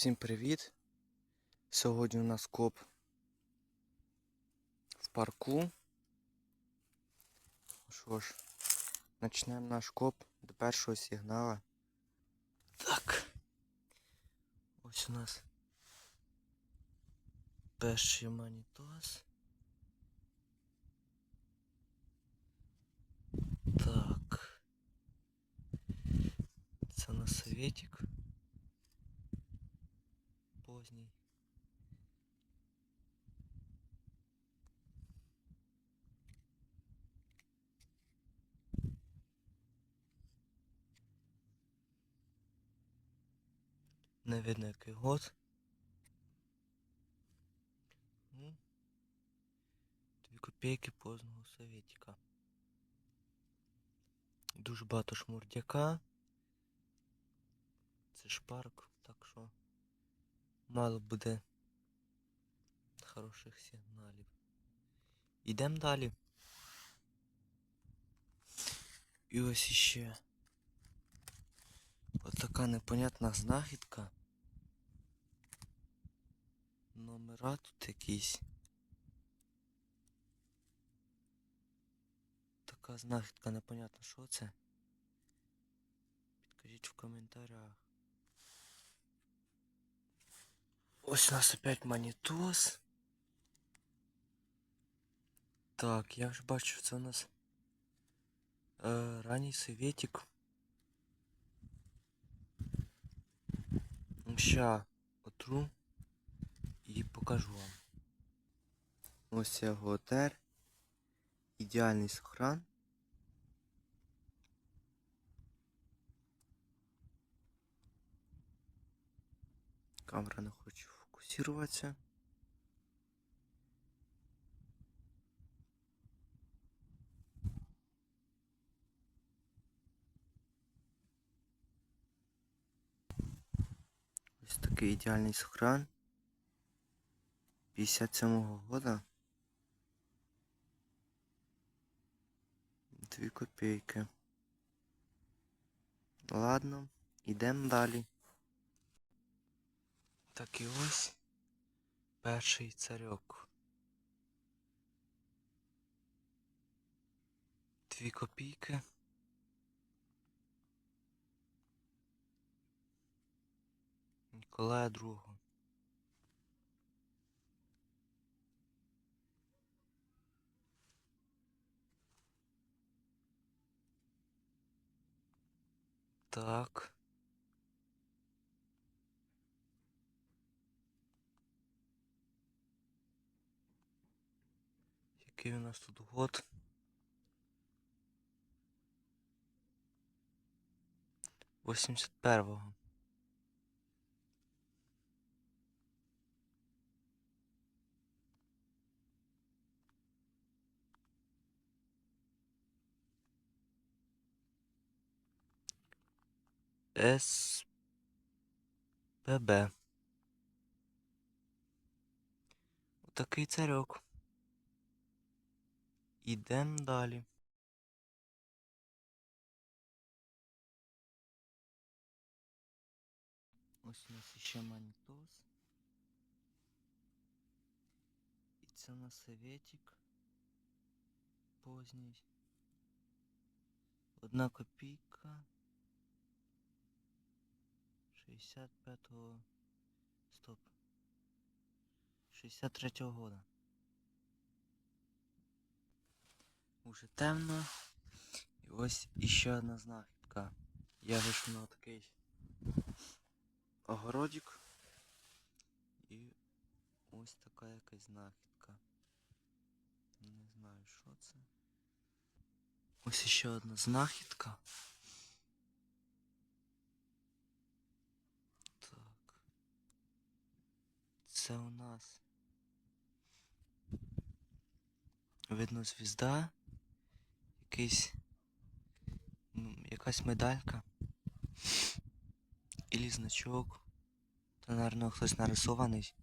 Всім привіт! Сьогодні у нас коп в парку. Що ж, почнемо наш коп до першого сигнала. Так. Ось у нас перший манітос. Так. Це на советик. Не видно який год. Ну, Дві копійки позднього советика. Дуже багато шмурдяка. Це ж парк, так що мало буде хороших сигналів. Йдемо далі. І ось іще отака непонятна знахідка. Номера тут якісь. Така знахідка непонятна, що це? Підкажіть в коментарях. Ось у нас опять манітос. Так, я вже бачу, це у нас е, ранній советик. Ща отру покажу вам. Ось його отер. Ідеальний сохран. Камера не хоче фокусуватися. Ось такий ідеальний сохран. 57-го года. Дві копійки. Ладно, йдемо далі. Так і ось перший царьок. Дві копійки. Ніколая другого. Так. Який у нас тут год? Восімдесят первого. СПБ. Отакий царьок. Ідем далі. Ось у нас ще манітос. І це на советик. Поздній. Одна копійка. 65-го. Стоп. 63-го года. Уже темно. І ось іще одна знахідка. Я вийшов на такий огородик. І ось така якась знахідка. Не знаю, що це. Ось іще одна знахідка. Це у нас. Видно звізда. Якийсь. ну, Якась медалька. Ілі значок. Та, наверное, хтось нарисований.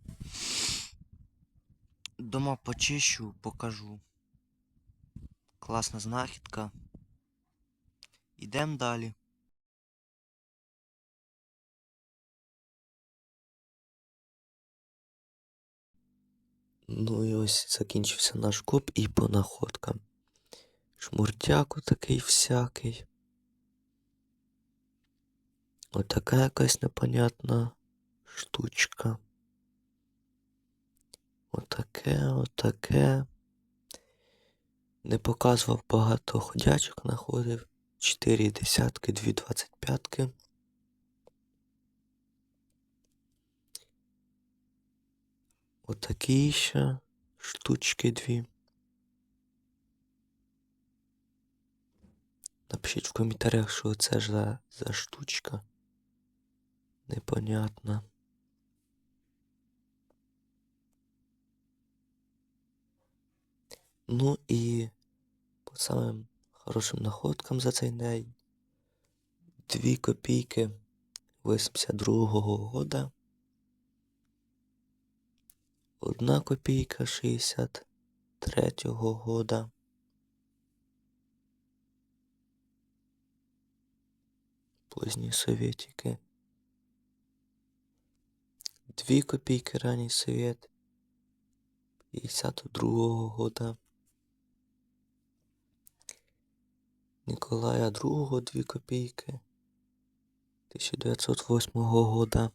Дома почищу, покажу. Класна знахідка. Ідемо далі. Ну і ось закінчився наш коп і по находкам. Шмуртяк такий всякий. Отака якась непонятна штучка. Отаке, отаке. Не показував багато ходячок, знаходив. Чотири десятки, дві двадцять п'ятки. Отакі ще штучки дві. Напишіть в коментарях, що це ж за, за штучка. Непонятна. Ну і по самим хорошим находкам за цей день. Дві копійки 82-го года. Одна копійка 63-го года. Поздні совєтики. Дві копійки ранній совєт 52-го года. Николая II дві копійки 1908 года.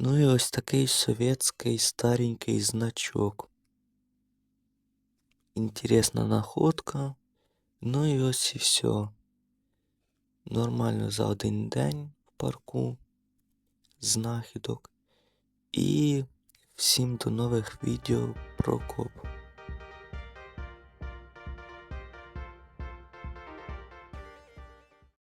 Ну і ось такий совєтський старенький значок. Інтересна находка. Ну і ось і все. Нормально за один день в парку. Знахідок. І всім до нових відео про коп.